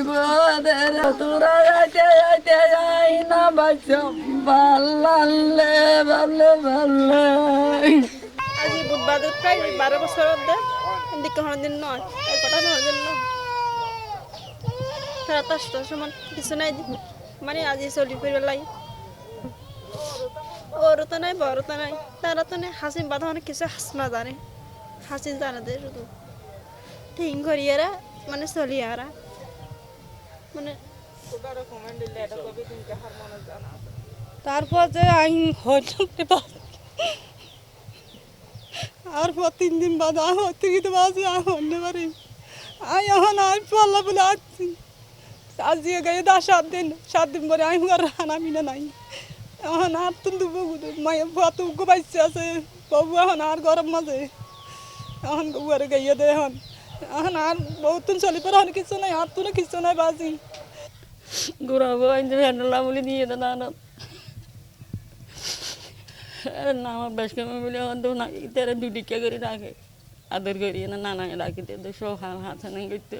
বিপদের তোরা যাইতে যাইতে যাই না বাচ্চা ভাল্লালে ভাল্লে ভাল্লে আজি বুধবার দিন নয় কটা কিছু নাই মানে আজি চলি লাই ওরও তো নাই বড় নাই। তারা তো নাই হাসি বাঁধা অনেক কিছু হাস না জানে হাসি জানে দে শুধু ঠিক করিয়ারা মানে চলিয়ারা মানে তারপর যে আমি হইতে আর পর তিন দিন বাদ আমি হতে গিয়ে বাজে আমি হতে পারি আমি এখন আমি পাল্লা বলে আসছি। আজকে গিয়ে দশ সাত দিন সাত দিন পরে আমি আর হানামি না নাই। এখন আর তো দুবো মায়ের বাতু গোবাইছে আছে। বাবু এখন আর গরম মাঝে। এখন গুয়ারে গাইয়ে দে এখন। এখন আর বহুত চলি পরে এখন কিছু নাই আর তো কিছু নাই, বাজি। ঘুরাবো, আইন ভ্যান্ডলা বলে দিয়ে দেন আনত না, আমার বেশ না তারা দুদিকে করে রাখে। আদর করিয়ে না নানা রাখিতে তো সব হাল হাত হানে করতে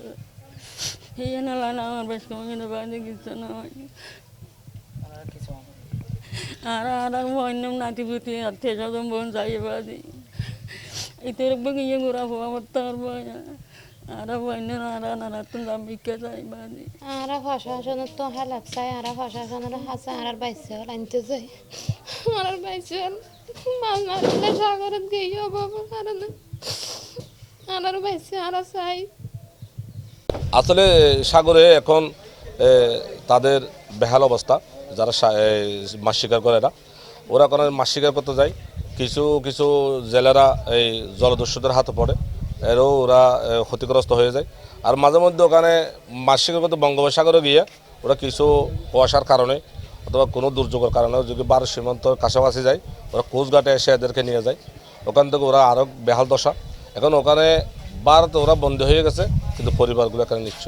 এই না না, আমার বেশ কেমন কিন্তু বাজে কিছু না অন্য নাতিপুতি আত্মীয় স্বজন, বোন যাই বাজি। এতে বগিয়ে ঘুরাবো, আমার আর তুমি বিকে যাই বাজি আরা প্রশাসনের তো হেলাপ চাই আরা প্রশাসনের হাসে আরার বাইসে হল আনতে যাই আরার বাইসে হল মাছ মারলে সাগরত গিয়ে বাবা কারণে আরার বাইসে আরা চাই আসলে সাগরে এখন তাদের বেহাল অবস্থা যারা মাছ শিকার করে না। ওরা কোনো মাছ শিকার করতে যায় কিছু কিছু জেলেরা এই জলদস্যুদের হাতে পড়ে। এরও ওরা ক্ষতিগ্রস্ত হয়ে যায়। আর মাঝে মধ্যে ওখানে শিকার বঙ্গোপসাগরে গিয়ে ওরা কিছু কুয়াশার কারণে অথবা কোনো দুর্যোগের কারণে যদি বার সীমান্ত কাছাকাছি যায়, ওরা কোচঘাটে এসে এদেরকে নিয়ে যায়। ওখান থেকে ওরা আরও বেহাল দশা। এখন ওখানে বার তো ওরা বন্ধ হয়ে গেছে, কিন্তু পরিবারগুলো এখানে নিচ্ছ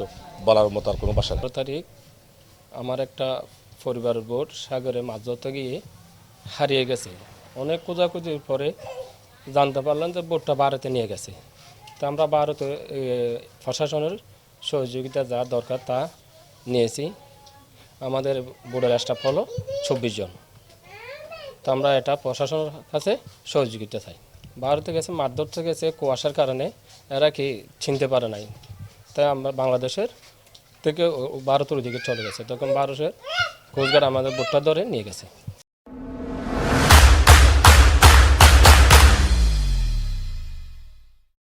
বলার মতো আর কোনো বাসা নেই। তারিখ আমার একটা পরিবারের বোট সাগরে মাছ ধরতে গিয়ে হারিয়ে গেছে। অনেক খোঁজাখুঁজির পরে জানতে পারলাম যে বোটটা ভারতে নিয়ে গেছে। তা আমরা ভারতে প্রশাসনের সহযোগিতা যা দরকার তা নিয়েছি। আমাদের বোর্ডের স্টাফ হলো চব্বিশ জন। তো আমরা এটা প্রশাসনের কাছে সহযোগিতা চাই। ভারতে গেছে মাছ ধরতে গেছে, কুয়াশার কারণে এরা কি চিনতে পারে নাই। তাই আমরা বাংলাদেশের থেকে ভারতের ওদিকে চলে গেছে। তখন ভারতের কোচগার আমাদের বোটটা ধরে নিয়ে গেছে।